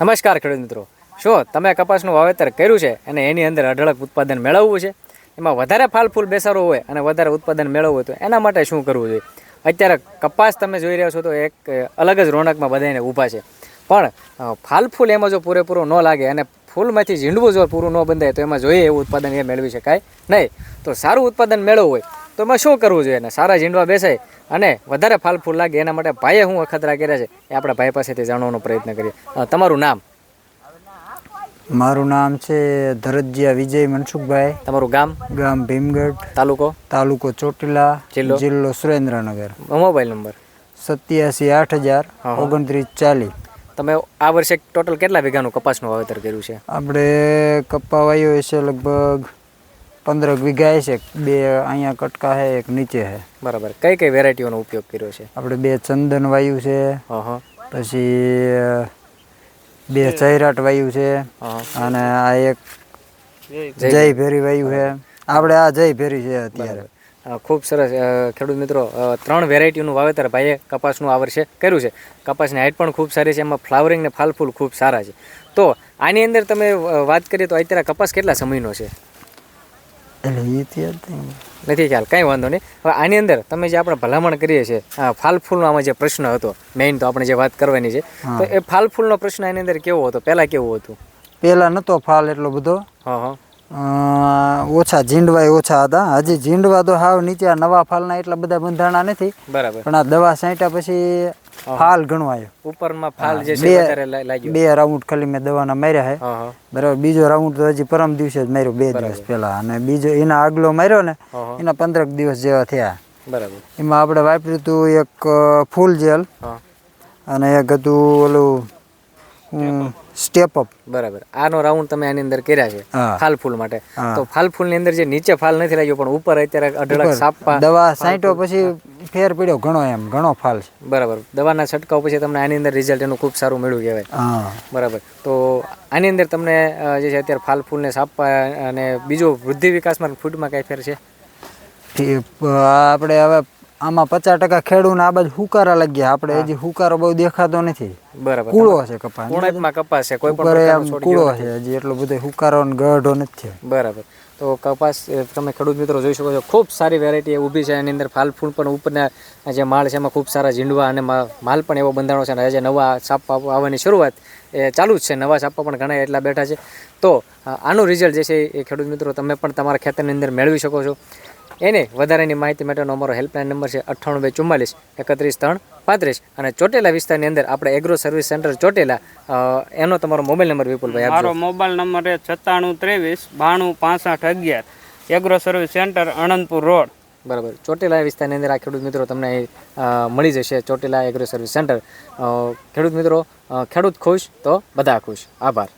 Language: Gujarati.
નમસ્કાર ખેડૂત મિત્રો. શું તમે કપાસનું વાવેતર કર્યું છે અને એની અંદર અઢળક ઉત્પાદન મેળવવું છે? એમાં વધારે ફાલ ફૂલ હોય અને વધારે ઉત્પાદન મેળવવું હોય તો એના માટે શું કરવું જોઈએ? અત્યારે કપાસ તમે જોઈ રહ્યા છો તો એક અલગ જ રોનકમાં બધાને ઊભા છે. પણ ફાલફૂલ ફાલ ફૂલ એમાં જો પૂરેપૂરો ન લાગે અને ફૂલમાંથી ઝીંડવું જો પૂરું ન બંધાય તો એમાં જોઈએ એવું ઉત્પાદન એ મેળવી શકાય નહીં. તો સારું ઉત્પાદન મેળવવું હોય તો એમાં શું કરવું જોઈએ? અને સારા ઝીંડવા બેસાય અને વધારે ફાલ ફૂલ લાગે એના માટે ભાઈએ હું અખતરા કર્યા છે એ આપણા ભાઈ પાસેથી જાણવાનો પ્રયત્ન કરીએ. તમારું નામ? મારું નામ છે ધરજીયા વિજય મનસુખભાઈ. તમારું ગામ? ગામ ભીમગઢ. તાલુકો? તાલુકો ચોટીલા. જિલ્લો? જિલ્લો સુરેન્દ્રનગર. Mobile number? સત્યાસી આઠ હજાર ઓગણત્રીસ ચાલીસ. તમે આ વર્ષે ટોટલ કેટલા વીઘાનું કપાસનું વાવેતર કર્યું છે? આપણે કપા વાયો છે લગભગ પંદરક વીઘા છે બે અહીંયા કટકા છે એક નીચે છે. બરાબર. કઈ કઈ વેરાયટીઓનો ઉપયોગ કર્યો છે? આપણે બે ચંદન વાયુ છે પછી બે ચૈરાટ વાયુ છે અને આ એક જય ભેરી. વાયુ છે. આપણે આ જય ભેરી છે અત્યારે. ખૂબ સરસ. ખેડૂત મિત્રો ત્રણ વેરાયટીનું વાવેતર ભાઈએ કપાસનું આ વર્ષે કર્યું છે. કપાસની હાઇટ પણ ખૂબ સારી છે એમાં ફ્લાવરિંગ ને ફાલફૂલ ખૂબ સારા છે. તો આની અંદર તમે વાત કરીએ તો અત્યારે કપાસ કેટલા સમયનો છે? એટલે એ ત્યાં. નથી ખ્યાલ કાંઈ વાંધો નહીં. હવે આની અંદર તમે જે આપણે ભલામણ કરીએ છીએ આ ફાલ ફૂલનો આમાં જે પ્રશ્ન હતો મેઇન તો આપણે જે વાત કરવાની છે તો એ ફાલ ફૂલનો પ્રશ્ન એની અંદર કેવો હતો? પહેલાં કેવું હતું? પહેલાં નહોતો ફાલ એટલો બધો. ઓછા ઝીંડવાય ઓછા હતા. હજી ઝીંડવા તો હાવ નીચે આ નવા ફાલના એટલા બધા બંધાણા નથી. બરાબર. પણ આ દવા છાંટ્યા પછી ફાલ ઘણો આવ્યો ઉપરમાં ફાલ જે છે વધારે લાગ્યો. બે રાઉન્ડ ખાલી મેં દવાના માર્યા હા. બરાબર બીજો રાઉન્ડ તો હજી પરમ દિવસે જ માર્યો બે દિવસ પહેલા. અને બીજો એના આગલો માર્યો ને એના પંદરક દિવસ જેવા થયા. બરાબર. એમાં આપણે વાપર્યું હતું એક ફૂલ જેલ. અને એક હતું ઓલું સ્ટેપ અપ બરાબર. આનો રાઉન્ડ તમે આની અંદર કર્યા છે. ફાલ ફૂલ માટે. તો ફાલ ફૂલની અંદર જે નીચે ફાલ નથી લાગ્યો પણ ઉપર અત્યારે અઢળક સાપા દવા છાંટ્યો પછી ફેર પડ્યો ઘણો એમ ઘણો ફાલ છે. બરાબર. દવાના છંટકાવ પછી તમને આની અંદર રિઝલ્ટ એનું ખૂબ સારું મળ્યું કહેવાય. બરાબર. તો આની અંદર તમને જે છે અત્યારે ફાલ ફૂલને સાપવા અને બીજો વૃદ્ધિ વિકાસમાં ફૂટમાં કઈ ફેર છે? આપણે હવે આમાં પચાસ ટકા ખેડૂને આ બાજુ હુકારા લાગ્યા. આપણે હજી હુકારો બહુ દેખાતો નથી. બરાબર. કૂળો છે કપાસ. ઉણપમાં કપાસ છે કોઈ પણ કૂળો છે હજી એટલો બધો હુકારો ને ગઢો નથી બરાબર. તો કપાસ તમે ખેડૂત મિત્રો જોઈ શકો છો ખૂબ સારી વેરાયટી ઊભી છે. એની અંદર ફાલ ફૂલ પણ ઉપરના જે માળ છે એમાં ખૂબ સારા ઝીંડવા અને માલ પણ એવો બંધાણો છે. અને આજે નવા છાપા આવવાની શરૂઆત એ ચાલુ જ છે. નવા છાપા પણ ઘણા એટલા બેઠા છે. તો આનું રિઝલ્ટ જે છે એ ખેડૂત મિત્રો તમે પણ તમારા ખેતરની અંદર મેળવી શકો છો. એને વધારાની માહિતી માટેનો અમારો હેલ્પલાઇન નંબર છે અઠ્ઠાણું બે ચુમ્માલીસ એકત્રીસ ત્રણ પાંત્રીસ. અને ચોટેલા વિસ્તારની અંદર આપણે એગ્રો સર્વિસ સેન્ટર ચોટેલા એનો તમારો મોબાઈલ નંબર વિપુલભાઈ મારો મોબાઈલ નંબર છે સત્તાણું ત્રેવીસ બાણું પાસઠ અગિયાર. Agro service centre Anandpur road. બરાબર. ચોટીલા વિસ્તારની અંદર આ ખેડૂત મિત્રો તમને મળી જશે. ચોટીલા એગ્રો સર્વિસ સેન્ટર ખેડૂત મિત્રો ખેડૂત ખુશ તો બધા ખુશ. આભાર.